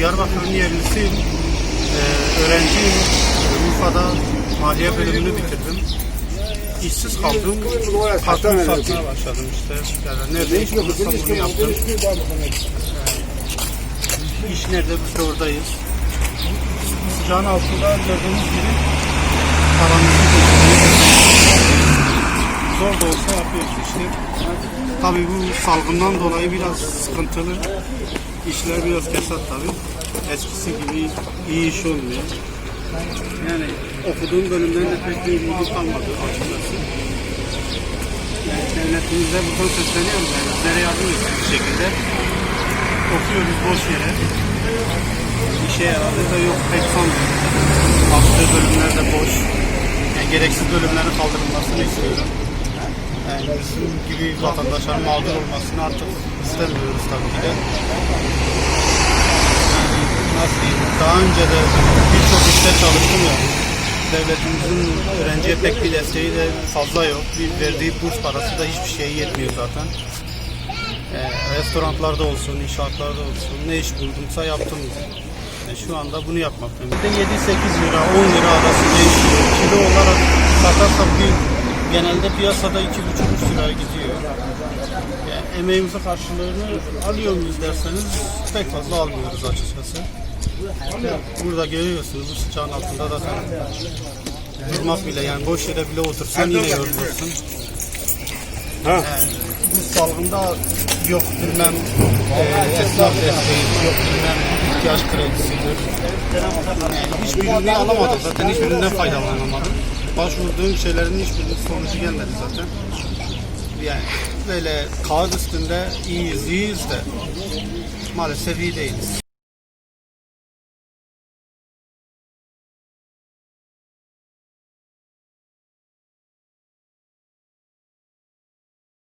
Diyarbakır'ın yerlisiyim. Ee, öğrenciyim. Urfa'da maliye bölümünü bitirdim. İşsiz kaldım. Karton satmaya başladım işte. Yani nerede iş bulursa bunu yaptım. İş nerede biz oradayız. Sıcağın altında gördüğünüz gibi paramızı. Zor da olsa yapıyoruz işte. Tabii bu salgından dolayı biraz sıkıntılı. İşler biraz kesat tabii. Eskisi gibi iyi iş olmuyor. Yani okuduğum bölümden de pek bir bilgi kalmadı açıkçası. Yani devletimize buradan sesleniyoruz yani. Bizlere yardım etsin bir şekilde. Okuyoruz boş yere. İşe yaradı da yok pek sanmıyorum. Baktığı bölümler de boş. Yani gereksiz bölümlerin kaldırılmasını istiyorum. Yani bizim gibi vatandaşların mağdur olmasını artık istemiyoruz tabii ki de. Yani nasıl diyeyim, daha önce de birçok işte çalıştım ya. Devletimizin öğrenciye pek bir desteği de fazla yok. Bir verdiği burs parası da hiçbir şeye yetmiyor zaten. Ee, restoranlarda olsun, inşaatlarda olsun ne iş buldumsa yaptım. Yani şu anda bunu yapmaktayım. Bir de 7-8 lira, 10 lira arası değişiyor. Kilo olarak satarsak bir genelde piyasada 2,5 liraya gidiyor. Yani emeğimizin karşılığını alıyor muyuz derseniz pek fazla almıyoruz açıkçası. Burada görüyorsunuz bu sıcağın altında zaten durmak bile yani boş yere bile otursan yine yorulursun. Yani bu salgında yok bilmem e, esnaf desteği, yok bilmem ihtiyaç kredisidir. Yani hiçbirini alamadım zaten hiçbirinden faydalanamadım. Başvurduğum şeylerin hiçbirinin sonucu gelmedi zaten. Yani böyle kağıt üstünde iyiyiz, iyiyiz de maalesef iyi değiliz.